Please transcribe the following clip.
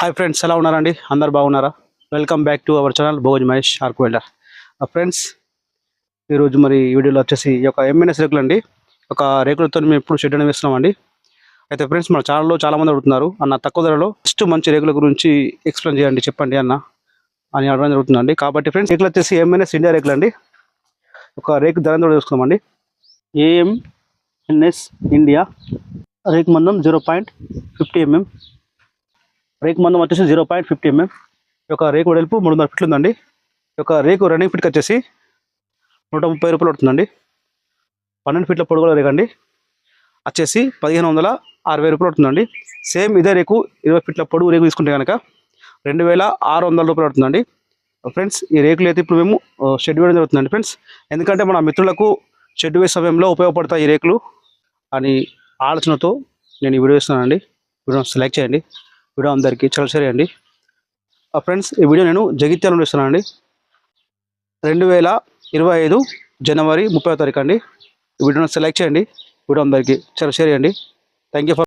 Hi friends ఎలా ఉన్నారండి? అందరు బాగున్నారా? Welcome back to our channel Bhoj Mahesh arc welder friends ఈరోజు మరి ఈ వీడియోలో వచ్చేసి ఈ యొక్క ఎంఎన్ఎస్ రేకులు అండి. ఒక రేకులతో మేము ఎప్పుడు షెడ్ అనేది వేస్తున్నామండి. అయితే ఫ్రెండ్స్ మన ఛానల్లో చాలా మంది అడుగుతున్నారు అన్న తక్కువ ధరలో ఫస్ట్ మంచి రేకుల గురించి ఎక్స్ప్లెయిన్ చేయండి చెప్పండి అన్న అని అడగడం జరుగుతుందండి. కాబట్టి ఫ్రెండ్స్ రేకులు వచ్చేసి ఎంఎన్ఎస్ ఇండియా రేకులు అండి. ఒక రేకు ధర కూడా చూసుకుందామండి ఏఎంఎన్ఎస్ ఇండియా రేకు మందం జీరో పాయింట్ ఫిఫ్టీ ఎంఎం రేకు మందం వచ్చేసి జీరో పాయింట్ ఫిఫ్టీ ఎంఎం. యొక్క రేకు వెడల్పు మూడు వందల ఫీట్లు ఉందండి. యొక్క రేకు రన్నింగ్ ఫీట్కి వచ్చేసి నూట ముప్పై రూపాయలు పడుతుందండి. పన్నెండు ఫీట్ల పొడుగుల రేకు వచ్చేసి పదిహేను వందల అరవై రూపాయలు పడుతుందండి. సేమ్ ఇదే రేకు ఇరవై ఫీట్ల పొడుగు రేకు తీసుకుంటే కనుక రెండు వేల ఆరు వందల రూపాయలు పడుతుందండి. ఫ్రెండ్స్ ఈ రేకులు అయితే ఇప్పుడు మేము షెడ్ వేయడం జరుగుతుందండి ఫ్రెండ్స్. ఎందుకంటే మన మిత్రులకు షెడ్ వేసే సమయంలో ఉపయోగపడతాయి ఈ రేకులు అని ఆలోచనతో నేను ఈ వీడియో ఇస్తున్నానండి వీడియో సెలెక్ట్ చేయండి. వీడియో అందరికీ చాలా షేర్ చేయండి. ఆ ఫ్రెండ్స్ ఈ వీడియో నేను జగిత్యాల నుండి ఇస్తున్నానండి రెండు వేల ఇరవై ఐదు జనవరి ముప్పై తారీఖు అండి. ఈ వీడియోని సెలెక్ట్ చేయండి. వీడియో అందరికీ చాలా షేర్ చేయండి. Thank you for